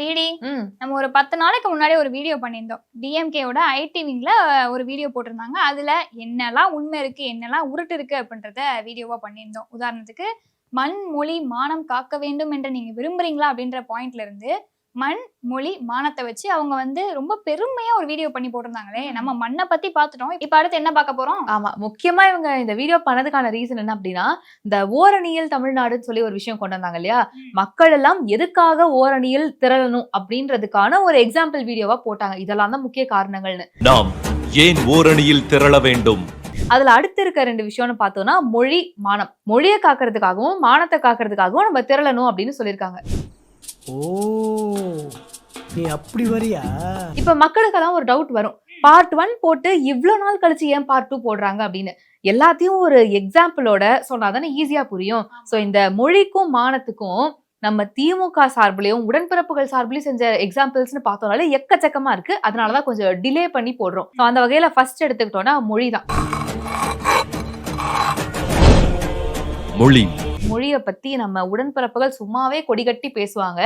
DD நம்ம ஒரு பத்து நாளைக்கு முன்னாடி ஒரு வீடியோ பண்ணியிருந்தோம். டிஎம்கேவோட ஐடி விங்ல ஒரு வீடியோ போட்டிருந்தாங்க. அதுல என்னெல்லாம் உண்மை இருக்கு என்னெல்லாம் உருட்டு இருக்கு அப்படின்றத வீடியோவா பண்ணியிருந்தோம். உதாரணத்துக்கு மண் மொழி மானம் காக்க வேண்டும் என்று நீங்க விரும்புறீங்களா அப்படின்ற பாயிண்ட்ல இருந்து மண் மொழி மானத்தை வச்சு அவங்க வந்து ரொம்ப பெருமையா ஒரு வீடியோ பண்ணி போட்டிருந்தாங்களே. நம்ம மண்ணை பத்தி பார்த்துட்டோம் இப்ப அடுத்து என்ன பார்க்க போறோம்? ஆமா. முக்கியமா இவங்க இந்த வீடியோ பண்ணதுக்கான ரீசன் என்ன அப்படின்னா இந்த ஓரணியில் தமிழ்நாடுன்னு சொல்லி ஒரு விஷயம் கொண்டு வந்தாங்க இல்லையா. மக்கள் எல்லாம் எதுக்காக ஓரணியில் திரளணும் அப்படின்றதுக்கான ஒரு எக்ஸாம்பிள் வீடியோவா போட்டாங்க. இதெல்லாம் தான் முக்கிய காரணங்கள்னு. நாம் ஏன் ஓரணியில் திரள வேண்டும்? அதுல அடுத்து இருக்க ரெண்டு விஷயம்னு பார்த்தோம்னா மொழி மானம். மொழியை காக்கிறதுக்காகவும் மானத்தை காக்கிறதுக்காகவும் நம்ம திரளணும் அப்படின்னு சொல்லியிருக்காங்க. ஓ நீ அப்படி வரியா? இப்ப மக்களுக்கெல்லாம் ஒரு டவுட் வரும். பார்ட் ஒன் போட்டு இவ்ளோ நாள் கழிச்சு ஏன் பார்ட் டூ போடுறாங்க அப்படின்னு. எல்லாத்தையும் ஒரு எக்ஸாம்பிளோட சொன்னாதானே ஈஸியா புரியும். சோ இந்த மொழிக்கும் மானத்துக்கும் நம்ம திமுக சார்பிலையும் உடன்பிறப்புகள் சார்பிலையும் செஞ்ச எக்ஸாம்பிள்ஸ்னு பார்த்தோம்னாலே எக்கச்சக்கமா இருக்கு. அதனாலதான் கொஞ்சம் டிலே பண்ணி போடுறோம். So, அந்த வகையில ஃபர்ஸ்ட் எடுத்துக்கிட்டோம்னா மொழி தான் மொழி. மொழியை பத்தி நம்ம உடன்பிறப்புகள் சும்மாவே கொடிகட்டி பேசுவாங்க.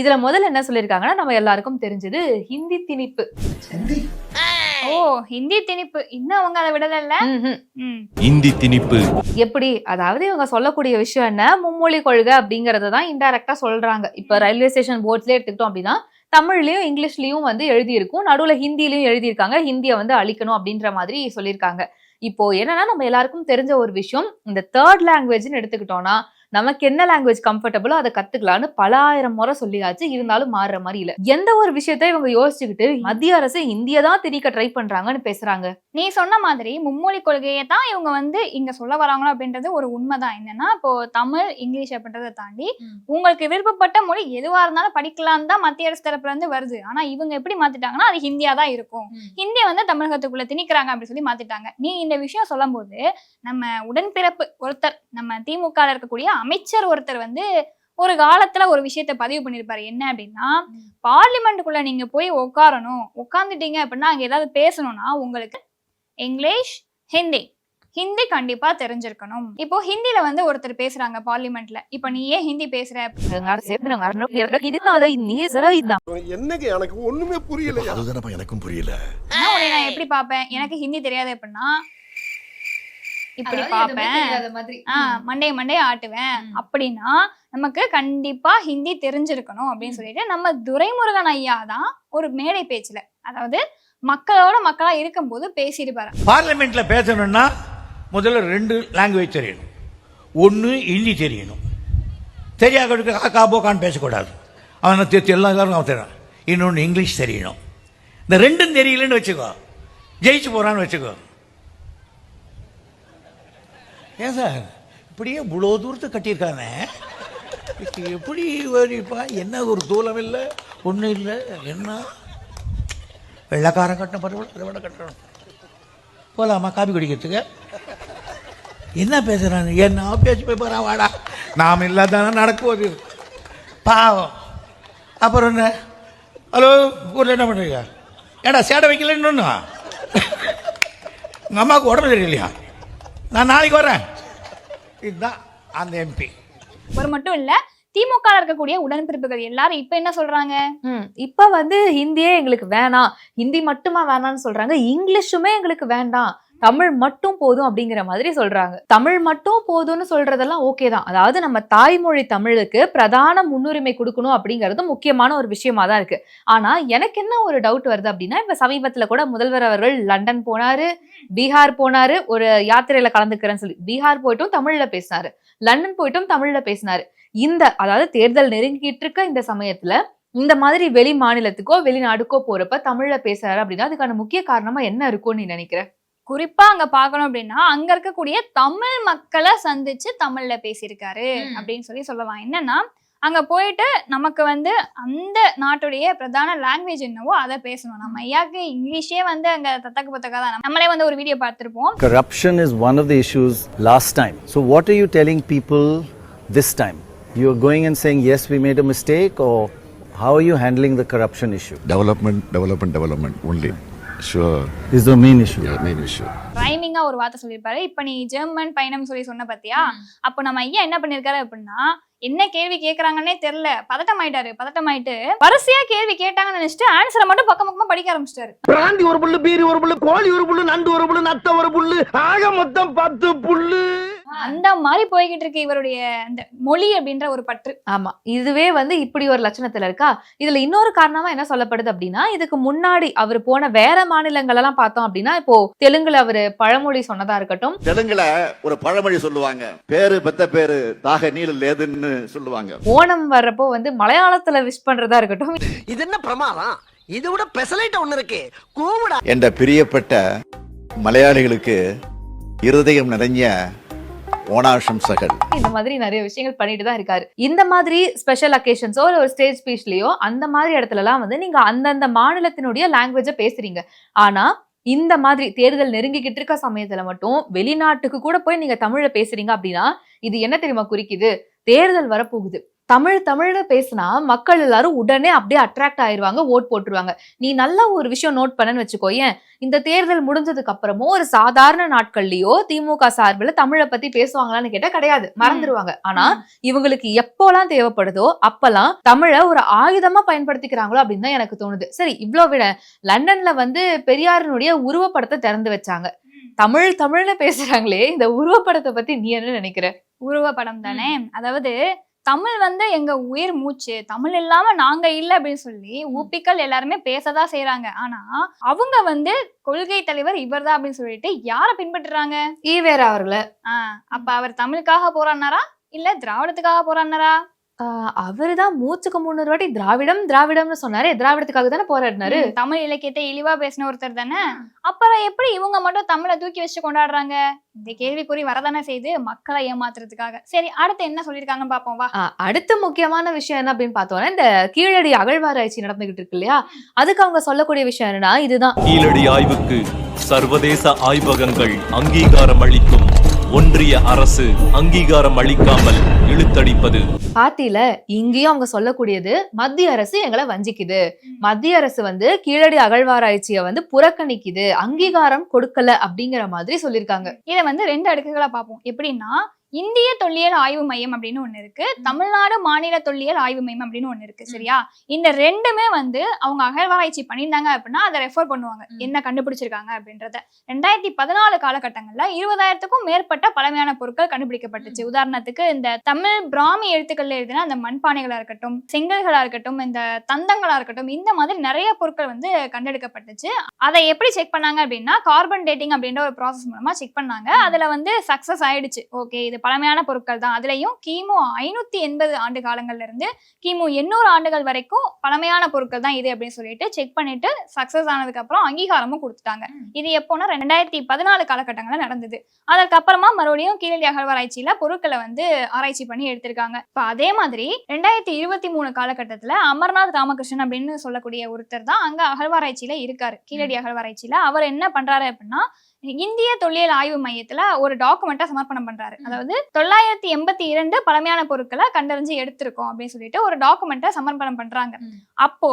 இதுல முதல்ல என்ன சொல்லியிருக்காங்கன்னா நம்ம எல்லாருக்கும் தெரிஞ்சது ஹிந்தி திணிப்பு. ஓ ஹிந்தி திணிப்பு. இன்னும் அவங்க அதை விடல இந்தி திணிப்பு. எப்படி? அதாவது இவங்க சொல்லக்கூடிய விஷயம் என்ன? மும்மொழி கொள்கை அப்படிங்கறத தான் இன்டைரக்டா சொல்றாங்க. இப்ப ரயில்வே ஸ்டேஷன் போர்ட்ஸ்ல எடுத்துக்கிட்டோம் அப்படின்னா தமிழ்லயும் இங்கிலீஷ்லயும் வந்து எழுதியிருக்கும். நடுவுல ஹிந்திலயும் எழுதியிருக்காங்க. ஹிந்தியை வந்து அழிக்கணும் அப்படின்ற மாதிரி சொல்லியிருக்காங்க. இப்போ என்னன்னா நம்ம எல்லாருக்கும் தெரிஞ்ச ஒரு விஷயம் இந்த தேர்ட் லாங்குவேஜ்னு எடுத்துக்கிட்டோம்னா நமக்கு என்ன லாங்குவேஜ் கம்ஃபர்டபுளோ அதை கத்துக்கலாம்னு பல ஆயிரம் முறை சொல்லியாச்சு. இருந்தாலும் மாறுற மாதிரி இல்ல. எந்த ஒரு விஷயத்த இவங்க யோசிச்சுக்கிட்டு மத்திய அரசு இந்திய தான் திணிக்க ட்ரை பண்றாங்கன்னு பேசுறாங்க. நீ சொன்ன மாதிரி மும்மொழி கொள்கையை தான் இவங்க வந்து இங்க சொல்ல வராங்களோ அப்படின்றது ஒரு உண்மைதான். என்னன்னா இப்போ தமிழ் இங்கிலீஷ் அப்படின்றத தாண்டி. உங்களுக்கு விருப்பப்பட்ட மொழி எதுவா இருந்தாலும் படிக்கலாம் தான் மத்திய அரசு தரப்புல இருந்து வருது. ஆனா இவங்க எப்படி மாத்திட்டாங்கன்னா அது ஹிந்தியா தான் இருக்கும். ஹிந்தியை வந்து தமிழகத்துக்குள்ள திணிக்கிறாங்க அப்படி சொல்லி மாத்திட்டாங்க. நீ இந்த விஷயம் சொல்லும்போது நம்ம உடன்பிறப்பு ஒருத்தர் நம்ம திமுக இருக்கக்கூடிய அமைச்சர் ஒருத்தர் வந்து ஒரு காலத்துல ஒரு விஷயத்த பதிவு பண்ணிருப்பாரு. என்ன அப்படின்னா. பார்லிமெண்ட்டுக்குள்ள நீங்க போய் உட்காரணும் உட்காந்துட்டீங்க அப்படின்னா அங்க ஏதாவது பேசணும்னா உங்களுக்கு இங்கிலீஷ் ஹிந்தி ஹிந்தி கண்டிப்பா தெரிஞ்சிருக்கணும். இப்போ ஹிந்தில வந்து ஒருத்தர் பேசுறாங்க பார்லிமெண்ட்ல. இப்போ நீ ஏன் ஹிந்தி பேசுற? என்னங்க எனக்கு ஒண்ணுமே புரியல அதுதானப்பா எனக்கும் புரியல. உன்னை நான் எப்படி பாப்பேன் எனக்கு ஹிந்தி தெரியாது அப்படின்னா இப்படி பாப்பேன் ஆ மண்டே மண்டே ஆட்டுவேன். அப்படின்னா நமக்கு கண்டிப்பா ஹிந்தி தெரிஞ்சிருக்கணும் அப்படின்னு சொல்லிட்டு நம்ம துரைமுருகன் ஐயா தான் ஒரு மேடை பேச்சுல. அதாவது மக்களோட மக்களா இருக்கும்போது பேசியிருப்பாரு பார்லிமெண்ட்ல பேசணும்னா முதல்ல ரெண்டு லாங்குவேஜ் தெரியணும். ஒன்று ஹிந்தி தெரியணும். தெரியாதவனுக்கு காக்கா போக்கான்னு பேசக்கூடாது. அவனை எல்லா எல்லாரும் அவன் தெரியும். இன்னொன்று இங்கிலீஷ் தெரியணும். இந்த ரெண்டும் தெரியலன்னு வச்சுக்கோ. ஜெயிச்சு போகிறான்னு வச்சுக்கோ. ஏன் சார்? இப்படியே இவ்வளோ தூரத்தை கட்டியிருக்கானே? எப்படி வரிப்பா என்ன ஒரு தூளம் இல்லை ஒன்றும் இல்லை என்ன? வெள்ளக்காரன் கட்டின பரவாயில்ல அதை விட கட்டணும். போகலாமா காபி குடிக்கிறதுக்கு? என்ன பேசுகிறான் என்ன பேச்சு போய் போகிறான் வாடா. நாம் இல்லாதானே நடக்குவது? பாவம். அப்புறம் என்ன? ஹலோ ஊரில் என்ன பண்ணுறீங்க ஏடா சேடை வைக்கலன்னு உங்கள் அம்மாவுக்கு உடம்பு சரியில்லையா? நான் நாளைக்கு வரேன். இதுதான் அந்த எம்பி ஒரு மட்டும் இல்ல திமுக இருக்கக்கூடிய உடன்பிறப்புகள் எல்லாரும் இப்ப என்ன சொல்றாங்க? ம் இப்ப வந்து ஹிந்தியே எங்களுக்கு வேணாம். ஹிந்தி மட்டுமா வேணாம்னு சொல்றாங்க. இங்கிலீஷுமே எங்களுக்கு வேண்டாம். தமிழ் மட்டும் போதும் அப்படிங்கிற மாதிரி சொல்றாங்க. தமிழ் மட்டும் போதும்னு சொல்றதெல்லாம் ஓகே தான். அதாவது நம்ம தாய்மொழி தமிழுக்கு பிரதான முன்னுரிமை கொடுக்கணும் அப்படிங்கிறது முக்கியமான ஒரு விஷயமா தான் இருக்கு. ஆனா எனக்கு என்ன ஒரு டவுட் வருது அப்படின்னா இப்ப சமீபத்துல கூட முதல்வர் அவர்கள் லண்டன் போனாரு பீகார் போனாரு ஒரு யாத்திரையில கலந்துக்கிறேன்னு சொல்லி பீகார் போயிட்டும் தமிழ்ல பேசினாரு. லண்டன் போயிட்டும் தமிழ்ல பேசினாரு. இந்த அதாவது தேர்தல் நெருங்கிட்டு இருக்க இந்த சமயத்துல இந்த மாதிரி வெளி மாநிலத்துக்கோ வெளிநாடுக்கோ போறப்ப தமிழ்ல பேசுறாரு அப்படின்னா அதுக்கான முக்கிய காரணமா என்ன இருக்கும்னு நீ நினைக்கிறேன் குறிப்பா அங்க பார்க்கணும் அப்படின்னா அங்க இருக்கக்கூடிய தமிழ் மக்களை சந்திச்சு தமிழ்ல பேசியிருக்காரு. அப்படின்னு சொல்லி சொல்லலாம் என்னன்னா அங்க போயிட்டு நமக்கு வந்து அந்த நாட்டுடைய பிரதான லாங்குவேஜ் என்னவோ அதை பேசணும் நம்ம ஐயாக்கு இங்கிலீஷே வந்து அங்க தத்தக்கு பத்தக்கா தான் நம்மளே வந்து ஒரு வீடியோ பார்த்திருப்போம் Corruption is one of the issues last time. So, what are you telling people this time? You're going and saying, yes, we made a mistake, or how are you handling the corruption issue? Development development development only Sure. is the main issue. Yeah, main issue. ரைமிங்கா ஒரு வார்த்தை சொல்லியிருப்பாரு இப்ப நீ German பயணம் சொல்லி சொன்ன பாத்தியா அப்போ நம்ம ஐயா என்ன பண்ணிருக்காரு அப்படின்னா என்ன கேள்வி கேக்குறாங்கன்னே தெரியல பதட்டம் ஆயிட்டாரு பதட்டம் ஆயிட்டு வரிசையா கேள்வி கேட்டாங்கன்னு நினைச்சிட்டு ஆன்சரை மட்டும் பக்கம் பக்கமா படிக்க ஆரம்பிச்சிட்டாரு பிராந்தி ஒரு புல்லு பீரி ஒரு புல்லு கோழி ஒரு புல்லு நண்டு ஒரு புல்லு நத்த ஒரு புல்லு ஆக மொத்தம் பத்து புல்லு அந்த மாதிரி போய்கிட்டு இருக்கு இவருடைய அந்த மொழி அப்படின்ற ஒரு பற்று. ஆமா. இதுவே வந்து இப்படி ஒரு லட்சணத்துல இருக்கா? இதுல இன்னொரு காரணமா என்ன சொல்லப்படுது அப்படின்னா இதுக்கு முன்னாடி அவர் போன வேற மாநிலங்கள் எல்லாம் பார்த்தோம் அப்படின்னா இப்போ தெலுங்குல அவரு பழமொழி சொன்னதா இருக்கட்டும். தெலுங்குல ஒரு பழமொழி சொல்லுவாங்க. பேரு பெத்த பேரு தாக நீல லேதுன்னு சொல்லுவாங்க. ஓணம் வர்றப்போ வந்து மலையாளத்துல விஷ் பண்றதா இருக்கட்டும். இது என்ன பிரமாதம்? இது விட பெசலைட்ட ஒண்ணு இருக்கு. கூவுடா. என்ற பிரியப்பட்ட மலையாளிகளுக்கு இருதயம் நிறைஞ்ச ஓணாசம்சகள் இந்த மாதிரி நிறைய விஷயங்கள் பண்ணிட்டு தான் இருக்காரு. இந்த மாதிரி ஸ்பெஷல் அக்கேஷன்ஸோ இல்ல ஒரு ஸ்டேஜ் ஸ்பீச்லயோ அந்த மாதிரி இடத்துல எல்லாம் வந்து நீங்க அந்தந்த மாநிலத்தினுடைய லாங்குவேஜை பேசுறீங்க. ஆனா இந்த மாதிரி தேர்தல் நெருங்கிக்கிட்டு இருக்க சமயத்துல மட்டும் வெளிநாட்டுக்கு கூட போய் நீங்க தமிழ்ல பேசுறீங்க அப்படின்னா இது என்ன தெரியுமா குறிக்குது? தேர்தல் வரப்போகுது. தமிழ் தமிழ்ல பேசினா மக்கள் எல்லாரும் உடனே அப்படியே அட்ராக்ட் ஆயிருவாங்க ஓட் போட்டுருவாங்க. நீ நல்ல ஒரு விஷயம் நோட் பண்ணன்னு வச்சுக்கோயேன் இந்த தேர்தல் முடிஞ்சதுக்கு அப்புறமும் ஒரு சாதாரண நாட்கள்லயோ திமுக சார்பில் தமிழை பத்தி பேசுவாங்களான்னு கேட்டா கிடையாது. மறந்துடுவாங்க ஆனா இவங்களுக்கு எப்போலாம் தேவைப்படுதோ அப்பெல்லாம் தமிழை ஒரு ஆயுதமா பயன்படுத்திக்கிறாங்களோ அப்படின்னு தான் எனக்கு தோணுது. சரி இவ்ளோ விட லண்டன்ல வந்து பெரியாரினுடைய உருவப்படத்தை திறந்து வச்சாங்க. தமிழ் தமிழ்னு பேசுறாங்களே இந்த உருவப்படத்தை பத்தி நீ என்ன நினைக்கிற? உருவப்படம் தானே? அதாவது தமிழ் வந்து எங்க உயிர் மூச்சு தமிழ் இல்லாம நாங்க இல்ல அப்படின்னு சொல்லி ஊப்பிக்கள் எல்லாருமே பேசதான் செய்றாங்க. ஆனா அவங்க வந்து கொள்கை தலைவர் இவர்தான் அப்படின்னு சொல்லிட்டு யார பின்பற்றுறாங்க? ஈவேர அவர்களை. ஆஹ் அப்ப அவர் தமிழுக்காக போறானாரா இல்ல திராவிடத்துக்காக போறானாரா அவரு தான் மூச்சுக்கு முன்னூறு வாட்டி திராவிடம் திராவிடம்னு சொன்னாரு. திராவிடத்துக்காக தானே போராடினாரு. தமிழ் இலக்கியத்தை இழிவா பேசின ஒருத்தர் தானே? அப்புறம் எப்படி இவங்க மட்டும் தமிழை தூக்கி வச்சு கொண்டாடுறாங்க? இந்த கேள்விக்குறி வரதானே செய்து மக்களை ஏமாத்துறதுக்காக. சரி அடுத்து என்ன சொல்லிருக்காங்கன்னு பாப்போம் வா. அடுத்த முக்கியமான விஷயம் என்ன அப்படின்னு பார்த்தோம்னா இந்த கீழடி அகழ்வாராய்ச்சி நடந்துகிட்டு இருக்கு இல்லையா? அதுக்கு அவங்க சொல்லக்கூடிய விஷயம் என்னன்னா இதுதான். கீழடி ஆய்வுக்கு சர்வதேச ஆய்வகங்கள் அங்கீகாரம் அளிக்கும் ஒன்றிய அரசு அங்கீகாரம் அளிக்காமல் இழுத்தடிப்பது. பாத்தியில இங்கேயும் அவங்க சொல்லக்கூடியது மத்திய அரசு எங்களை வஞ்சிக்குது. மத்திய அரசு வந்து கீழடி அகழ்வாராய்ச்சியை வந்து புறக்கணிக்குது. அங்கீகாரம் கொடுக்கல அப்படிங்கிற மாதிரி சொல்லியிருக்காங்க. இதை வந்து ரெண்டு அடுக்குகளா பார்ப்போம். எப்படின்னா இந்திய தொல்லியல் ஆய்வு மையம் அப்படின்னு ஒண்ணு இருக்கு. தமிழ்நாடு மாநில தொல்லியல் ஆய்வு மையம் அப்படின்னு ஒண்ணு இருக்கு சரியா? இந்த ரெண்டுமே வந்து அவங்க அகழ்வாராய்ச்சி பண்ணியிருந்தாங்க அப்படின்னா அதை ரெஃபர் பண்ணுவாங்க. என்ன கண்டுபிடிச்சிருக்காங்க அப்படின்றத. ரெண்டாயிரத்தி பதினாலு காலகட்டங்கள்ல இருபதாயிரத்துக்கும் மேற்பட்ட பழமையான பொருட்கள் கண்டுபிடிக்கப்பட்டுச்சு. உதாரணத்துக்கு இந்த தமிழ் பிராமி எழுத்துக்கள்ல எழுதின அந்த மண்பானைகளா இருக்கட்டும் செங்கல்களா இருக்கட்டும் இந்த தந்தங்களா இருக்கட்டும் இந்த மாதிரி நிறைய பொருட்கள் வந்து கண்டெடுக்கப்பட்டுச்சு. அதை எப்படி செக் பண்ணாங்க அப்படின்னா கார்பன் டேட்டிங் அப்படின்ற ஒரு ப்ராசஸ் மூலமா செக் பண்ணாங்க. அதுல வந்து சக்சஸ் ஆயிடுச்சு. ஓகே இது பழமையான பொருட்கள் தான். அதுலயும் கிமு ஐநூத்தி எண்பது ஆண்டு காலங்கள்ல இருந்து கிமு எண்ணூறு ஆண்டுகள் வரைக்கும் பழமையான பொருட்கள் தான் இது அப்படின்னு சொல்லிட்டு செக் பண்ணிட்டு சக்சஸ் ஆனதுக்கு அப்புறம் அங்கீகாரமும் கொடுத்துட்டாங்க. இது எப்போனா ரெண்டாயிரத்தி பதினாலு காலகட்டங்கள்ல நடந்தது. அதுக்கப்புறமா மறுபடியும் கீழடி அகழ்வாராய்ச்சியில பொருட்களை வந்து ஆராய்ச்சி பண்ணி எடுத்திருக்காங்க. இப்ப அதே மாதிரி ரெண்டாயிரத்தி இருபத்தி மூணு காலகட்டத்துல அமர்நாத் ராமகிருஷ்ணன் அப்படின்னு சொல்லக்கூடிய ஒருத்தர் தான் அங்க அகழ்வாராய்ச்சியில இருக்காரு. கீழடி அகழ்வாராய்ச்சியில. அவர் என்ன பண்றாரு அப்படின்னா இந்திய தொல்லியல் ஆய்வு மையத்துல ஒரு டாக்குமெண்ட்டை சமர்ப்பணம் பண்றாரு. அதாவது தொள்ளாயிரத்தி எண்பத்தி இரண்டு பழமையான பொருட்களை கண்டறிஞ்சு எடுத்திருக்கோம் அப்படின்னு சொல்லிட்டு ஒரு டாக்குமெண்ட்டை சமர்ப்பணம் பண்றாங்க. அப்போ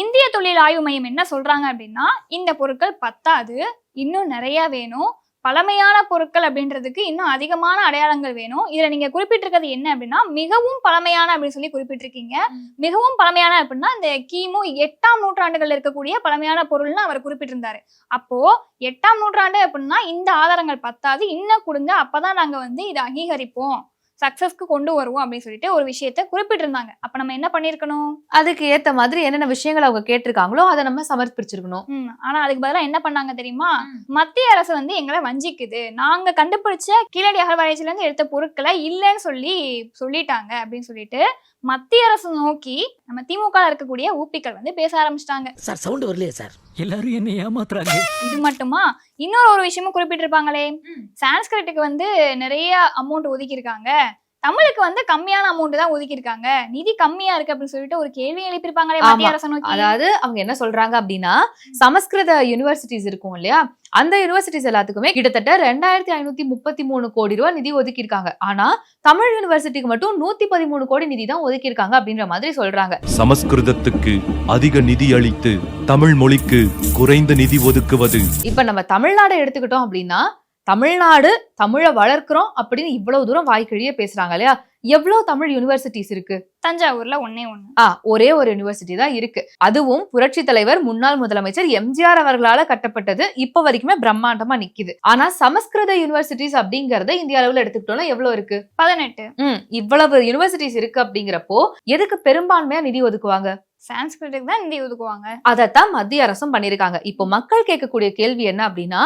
இந்திய தொழில் ஆய்வு மையம் என்ன சொல்றாங்க அப்படின்னா இந்த பொருட்கள் பத்தாது இன்னும் நிறைய வேணும் பழமையான பொருட்கள் அப்படின்றதுக்கு இன்னும் அதிகமான அடையாளங்கள் வேணும். இதுல நீங்க குறிப்பிட்டிருக்கிறது என்ன அப்படின்னா மிகவும் பழமையான அப்படின்னு சொல்லி குறிப்பிட்டிருக்கீங்க. மிகவும் பழமையான அப்படின்னா இந்த கிமு எட்டாம் நூற்றாண்டுகள் இருக்கக்கூடிய பழமையான பொருள்னு அவர் குறிப்பிட்டிருந்தாரு. அப்போ எட்டாம் நூற்றாண்டு அப்படின்னா இந்த ஆதாரங்கள் பத்தாது. இன்னும் கொடுங்க அப்பதான் நாங்க வந்து இதை அங்கீகரிப்போம். சக்சஸ்க்கு கொண்டு வருவோம் அப்படின்னு சொல்லிட்டு ஒரு விஷயத்த குறிப்பிட்டிருந்தாங்க. அப்ப நம்ம என்ன பண்ணிருக்கணும் அதுக்கு ஏத்த மாதிரி என்னென்ன விஷயங்கள் அவங்க கேட்டிருக்காங்களோ அதை நம்ம சமர்ப்பிச்சிருக்கணும். ஆனா அதுக்கு பதிலா என்ன பண்ணாங்க தெரியுமா? மத்திய அரசு வந்து எங்களை வஞ்சிக்குது. நாங்க கண்டுபிடிச்ச கீழடி அகழ்வாராய்ச்சியில இருந்து எடுத்த பொருட்களை இல்லைன்னு சொல்லி சொல்லிட்டாங்க அப்படின்னு சொல்லிட்டு மத்திய அரசு நோக்கி நம்ம திமுக இருக்கக்கூடிய ஊப்பிக்கள் வந்து பேச ஆரம்பிச்சிட்டாங்க. சார் சவுண்ட் வரலையே சார். எல்லாரும் என்ன ஏமாத்துறாங்க. இது மட்டுமா? இன்னொரு ஒரு விஷயமும் குறிப்பிட்டிருப்பாங்களே. சான்ஸ்கிரிட்டுக்கு வந்து நிறைய அமௌண்ட் ஒதுக்கியிருக்காங்க. தமிழுக்கு வந்து கம்மியான அமௌண்ட் தான் ஒதுக்கி இருக்காங்க நிதி கம்மியா இருக்கு அப்படின்னு சொல்லிட்டு ஒரு கேள்வி எழுப்பியிருப்பாங்களே. மத்திய அரசு நோக்கி. அதாவது அவங்க என்ன சொல்றாங்க அப்படின்னா சமஸ்கிருத யூனிவர்சிட்டிஸ் இருக்கும் இல்லையா? அந்த யூனிவர்சிட்டிஸ் எல்லாத்துக்குமே கிட்டத்தட்ட ரெண்டாயிரத்தி ஐநூத்தி முப்பத்தி மூணு கோடி ரூபாய் நிதி ஒதுக்கி இருக்காங்க ஆனா தமிழ் யூனிவர்சிட்டிக்கு மட்டும் நூத்தி பதிமூணு கோடி நிதி தான் ஒதுக்கி இருக்காங்க அப்படின்ற மாதிரி சொல்றாங்க. சமஸ்கிருதத்துக்கு அதிக நிதி அளித்து தமிழ் மொழிக்கு குறைந்த நிதி ஒதுக்குவது. இப்ப நம்ம தமிழ்நாடு எடுத்துக்கிட்டோம் அப்படின்னா தமிழ்நாடு தமிழை வளர்க்கிறோம் அப்படின்னு இவ்வளவு தூரம் வாய்க்கிழியே பேசுறாங்க இல்லையா? எவ்வளவு தமிழ் யூனிவர்சிட்டிஸ் இருக்கு? தஞ்சாவூர்ல ஒன்னே ஒண்ணு. ஆ ஒரே ஒரு யூனிவர்சிட்டி தான் இருக்கு. அதுவும் புரட்சி தலைவர் முன்னாள் முதலமைச்சர் எம்ஜிஆர் அவர்களால கட்டப்பட்டது. இப்ப வரைக்குமே பிரம்மாண்டமா நிக்குது. ஆனா சமஸ்கிருத யூனிவர்சிட்டிஸ் அப்படிங்கறத இந்திய அளவுல எடுத்துக்கிட்டோம்னா எவ்வளவு இருக்கு? பதினெட்டு. ம் இவ்வளவு யூனிவர்சிட்டிஸ் இருக்கு அப்படிங்கிறப்போ எதுக்கு பெரும்பான்மையா நிதி ஒதுக்குவாங்க? சான்ஸ்கிரிட்டுக்கு தான் நிதி ஒதுக்குவாங்க. அதைத்தான் மத்திய அரசும் பண்ணிருக்காங்க இப்போ மக்கள் கேட்கக்கூடிய கேள்வி என்ன அப்படின்னா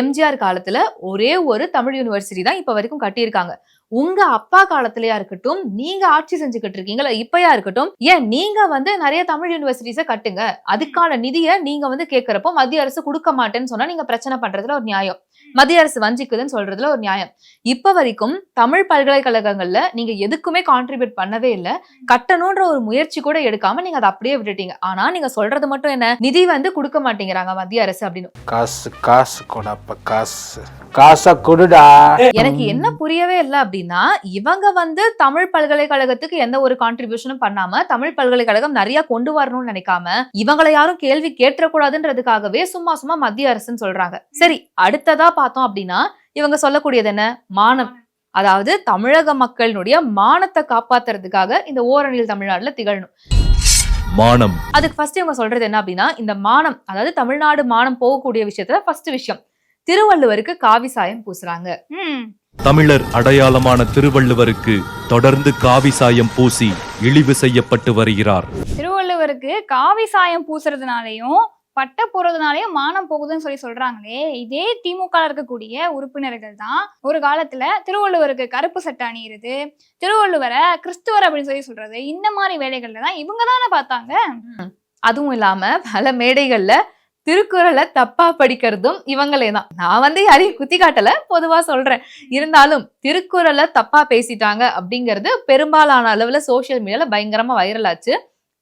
எம்ஜிஆர் காலத்துல ஒரே ஒரு தமிழ் யூனிவர்சிட்டி தான் இப்ப வரைக்கும் கட்டியிருக்காங்க. உங்க அப்பா காலத்திலயா இருக்கட்டும் நீங்க ஆட்சி செஞ்சுக்கிட்டு இருக்கீங்களா இப்பயா இருக்கட்டும் ஏன் நீங்க வந்து நிறைய தமிழ் யூனிவர்சிட்டிஸை கட்டுங்க. அதுக்கான நிதியை நீங்க வந்து கேட்கறப்போ மத்திய அரசு கொடுக்க மாட்டேன்னு சொன்னா நீங்க பிரச்சனை பண்றதுல ஒரு நியாயம். மத்திய அரசு வஞ்சிக்குதுன்னு சொல்றதுல ஒரு நியாயம். இப்ப வரைக்கும் தமிழ் பல்கலைக்கழகங்கள்ல நீங்க எதுக்குமே கான்ட்ரிபியூட் பண்ணவே இல்லை. கட்டணும்ன்ற ஒரு முயற்சி கூட எடுக்காம நீங்க அதை அப்படியே விட்டுட்டீங்க. ஆனா நீங்க சொல்றது மட்டும் என்ன? நிதி வந்து கொடுக்க மாட்டேங்கிறாங்க மத்திய அரசு அப்படின்னு. காசு காசு கொடப்ப காசு. காசை கொடுடா. எனக்கு என்ன புரியவே இல்லை அப்படின்னா இவங்க வந்து தமிழ் பல்கலைக்கழகத்துக்கு எந்த ஒரு கான்ட்ரிபியூஷனும் பண்ணாம தமிழ் பல்கலைக்கழகம் நிறைய கொண்டு வரணும்னு நினைக்காம இவங்களை யாரும் கேள்வி கேட்டக்கூடாதுன்றதுக்காகவே சும்மா சும்மா மத்திய அரசுன்னு சொல்றாங்க. சரி அடுத்ததா பார்த்தோம் அப்படின்னா இவங்க சொல்லக்கூடியது என்ன? மானம். அதாவது தமிழக மக்களினுடைய மானத்தை காப்பாத்துறதுக்காக இந்த ஓரணியில் தமிழ்நாட்டுல திகழணும். மானம். அதுக்கு ஃபர்ஸ்ட் இவங்க சொல்றது என்ன அப்படின்னா இந்த மானம் அதாவது தமிழ்நாடு மானம் போகக்கூடிய விஷயத்துல ஃபர்ஸ்ட் விஷயம். திருவள்ளுவருக்கு காவி சாயம் பூசுறாங்க. ம். தமிழர் அடையாளமான திருவள்ளுவருக்கு தொடர்ந்து காவி சாயம் பூசி இழிவு செய்யப்பட்டு வருகிறார். திருவள்ளுவருக்கு காவி சாயம் பூசுறதுனாலயும் பட்ட போறதுனாலயும் மானம் போகுதுன்னு சொல்லி சொல்றாங்களே இதே திமுக இருக்கக்கூடிய உறுப்பினர்கள் தான் ஒரு காலத்துல திருவள்ளுவருக்கு கருப்பு சட்டை அணியிறது திருவள்ளுவரை கிறிஸ்துவர் அப்படின்னு சொல்லி சொல்றது இந்த மாதிரி வேலைகள்ல தான் இவங்க தானே பார்த்தாங்க. அதுவும் இல்லாம பல மேடைகள்ல திருக்குறளை தப்பா படிக்கிறதும் இவங்களே தான் நான் வந்து யாரையும் குத்தி காட்டல பொதுவா சொல்றேன். இருந்தாலும் திருக்குறளை தப்பா பேசிட்டாங்க அப்படிங்கிறது பெரும்பாலான அளவுல சோசியல் மீடியால பயங்கரமா வைரல் ஆச்சு.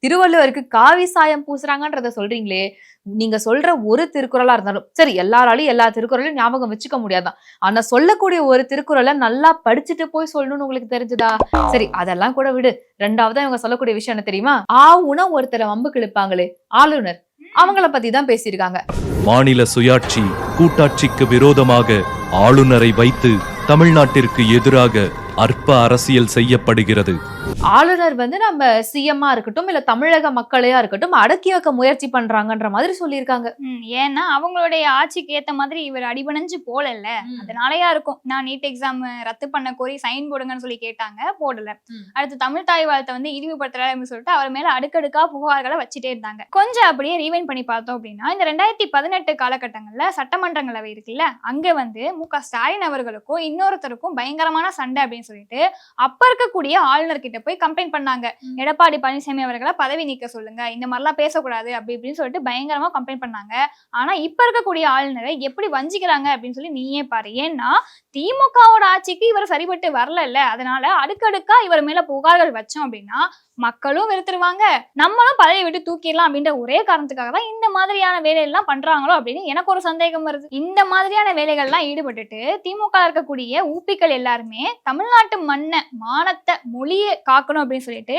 திருவள்ளுவருக்கு காவி சாயம் பூசுறாங்கன்றத சொல்றீங்களே நீங்க சொல்ற ஒரு திருக்குறளா இருந்தாலும் சரி எல்லாராலையும் எல்லா திருக்குறளையும் ஞாபகம் வச்சுக்க முடியாதான். ஆனா சொல்லக்கூடிய ஒரு திருக்குறளை நல்லா படிச்சுட்டு போய் சொல்லணும்னு உங்களுக்கு தெரிஞ்சுதா? சரி அதெல்லாம் கூட விடு. ரெண்டாவதா இவங்க சொல்லக்கூடிய விஷயம் என்ன தெரியுமா? ஆ உன ஒருத்தரை வம்பு கிழிப்பாங்களே ஆளுநர். அவங்கள பத்தி தான் பேசியிருக்காங்க. மாநில சுயாட்சி கூட்டாட்சிக்கு விரோதமாக ஆளுநரை வைத்து தமிழ்நாட்டிற்கு எதிராக அற்ப அரசியல் செய்யப்படுகிறது. ஆளுநர் வந்து நம்ம சிஎம்மா இருக்கட்டும் இல்ல தமிழக மக்களையா இருக்கட்டும் அடக்கி வைக்க முயற்சி பண்றாங்கன்ற மாதிரி சொல்லியிருக்காங்க. ஏன்னா அவங்களுடைய ஆட்சிக்கு ஏத்த மாதிரி இவர் அடிபணிஞ்சு போடல அதனாலயா இருக்கும். நான் நீட் எக்ஸாம் ரத்து பண்ண கோரி சைன் போடுங்கன்னு சொல்லி கேட்டாங்க போடல. அடுத்து தமிழ் தாய் வாழ்த்தை வந்து இழிவுபடுத்தல அப்படின்னு சொல்லிட்டு அவர் மேல அடுக்கடுக்கா புகார்களை வச்சுட்டே இருந்தாங்க. கொஞ்சம் அப்படியே ரீவைன் பண்ணி பார்த்தோம் அப்படின்னா இந்த ரெண்டாயிரத்தி பதினெட்டு காலகட்டங்கள்ல சட்டமன்றங்களவை இருக்குல்ல அங்க வந்து மு க ஸ்டாலின் அவர்களுக்கும் இன்னொருத்தருக்கும் பயங்கரமான சண்டை அப்படின்னு சொல்லிட்டு அப்ப இருக்கக்கூடிய ஆளுநர் கிட்ட போய் கம்ப்ளைண்ட் பண்ணாங்க. எடப்பாடி பழனிசாமி அவர்களை பதவி நீக்க சொல்லுங்க. இந்த மாதிரிலாம் பேசக்கூடாது அப்படி இப்படின்னு சொல்லிட்டு பயங்கரமா கம்ப்ளைண்ட் பண்ணாங்க. ஆனா இப்ப இருக்கக்கூடிய ஆளுநரை எப்படி வஞ்சிக்கிறாங்க அப்படின்னு சொல்லி நீயே பாரு. ஏன்னா திமுகவோட ஆட்சிக்கு இவர் சரிபட்டு வரல அதனால அடுக்கடுக்கா இவர் மேல புகார்கள் வச்சோம் அப்படின்னா மக்களும் வெறுத்துருவாங்க. நம்மளும் பதவியை விட்டு தூக்கிடலாம் அப்படின்ற ஒரே காரணத்துக்காக தான் இந்த மாதிரியான வேலையெல்லாம் பண்றாங்களோ அப்படின்னு எனக்கு ஒரு சந்தேகம் வருது. இந்த மாதிரியான வேலைகள்லாம் ஈடுபட்டுட்டு திமுக இருக்கக்கூடிய ஊப்பிக்கள் எல்லாருமே தமிழ்நாட்டு மண்ணை மானத்தை மொழியை காக்கணும் அப்படின்னு சொல்லிட்டு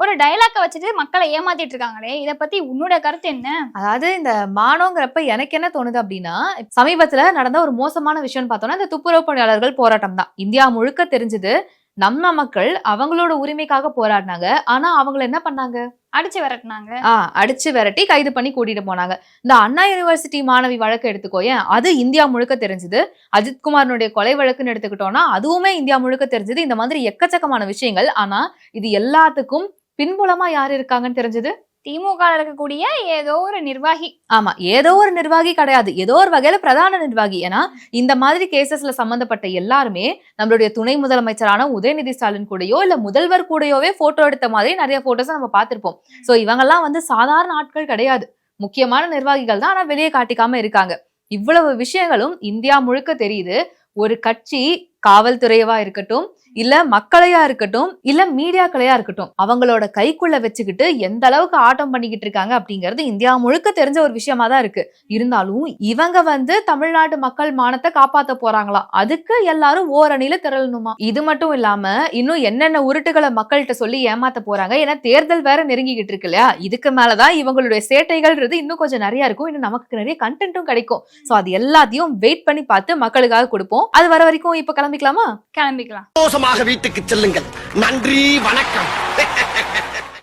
ஒரு டைலாக்கை வச்சுட்டு மக்களை ஏமாத்திட்டு இருக்காங்களே இதை பத்தி உன்னோட கருத்து என்ன? அதாவது இந்த மானோங்கிறப்ப எனக்கு என்ன தோணுது அப்படின்னா சமீபத்துல நடந்த ஒரு மோசமான விஷயம்னு பார்த்தோம்னா இந்த துப்புரவு பணியாளர்கள் போராட்டம் தான் இந்தியா முழுக்க தெரிஞ்சது நம்ம மக்கள் அவங்களோட உரிமைக்காக போராடினாங்க. ஆனா அவங்கள என்ன பண்ணாங்க? அடிச்சு விரட்டினாங்க. ஆ அடிச்சு விரட்டி கைது பண்ணி கூட்டிட்டு போனாங்க. இந்த அண்ணா யூனிவர்சிட்டி மாணவி வழக்கு எடுத்துக்கோயேன் அது இந்தியா முழுக்க தெரிஞ்சது. அஜித்குமாரனுடைய கொலை வழக்குன்னு எடுத்துக்கிட்டோம்னா அதுவுமே இந்தியா முழுக்க தெரிஞ்சது. இந்த மாதிரி எக்கச்சக்கமான விஷயங்கள். ஆனா இது எல்லாத்துக்கும் பின்புலமா யார் இருக்காங்கன்னு தெரிஞ்சது? திமுக இருக்கக்கூடிய ஏதோ ஒரு நிர்வாகி. ஆமா ஏதோ ஒரு நிர்வாகி கிடையாது. ஏதோ ஒரு வகையில பிரதான நிர்வாகி. ஏன்னா இந்த மாதிரி கேசஸ்ல சம்பந்தப்பட்ட எல்லாருமே நம்மளுடைய துணை முதலமைச்சரான உதயநிதி ஸ்டாலின் கூடயோ இல்ல முதல்வர் கூடயோவே போட்டோ எடுத்த மாதிரி நிறைய போட்டோஸ் நம்ம பார்த்திருப்போம். சோ இவங்கெல்லாம் வந்து சாதாரண ஆட்கள் கிடையாது. முக்கியமான நிர்வாகிகள் தான். ஆனா வெளியே காட்டிக்காம இருக்காங்க. இவ்வளவு விஷயங்களும் இந்தியா முழுக்க தெரியுது. ஒரு கட்சி காவல்துறையவா இருக்கட்டும் இல்ல மக்களையா இருக்கட்டும் இல்ல மீடியாக்களையா இருக்கட்டும் அவங்களோட கைக்குள்ள வச்சுக்கிட்டு எந்த அளவுக்கு ஆட்டம் பண்ணிக்கிட்டு இருக்காங்க அப்படிங்கிறது இந்தியா முழுக்க தெரிஞ்ச ஒரு விஷயமா தான் இருக்கு. இருந்தாலும் இவங்க வந்து தமிழ்நாட்டு மக்கள் மானத்தை காப்பாத்த போறாங்களாம் அதுக்கு எல்லாரும் ஓரணியில திரளணுமா? இது மட்டும் இல்லாம இன்னும் என்னென்ன உருட்டுகளை மக்கள்கிட்ட சொல்லி ஏமாத்த போறாங்க? ஏன்னா தேர்தல் வேற நெருங்கிக்கிட்டு இருக்கு இல்லையா? இதுக்கு மேலதான் இவங்களுடைய சேட்டைகள்ன்றது இன்னும் கொஞ்சம் நிறைய இருக்கும். இன்னும் நமக்கு நிறைய கண்டென்ட்டும் கிடைக்கும். சோ அது எல்லாத்தையும் வெயிட் பண்ணி பார்த்து மக்களுக்காக கொடுப்போம். அது வர வரைக்கும் இப்ப கிளம்பிக்கலாமா? கிளம்பிக்கலாம். சந்தோஷமாக வீட்டுக்கு செல்லுங்கள். நன்றி வணக்கம்.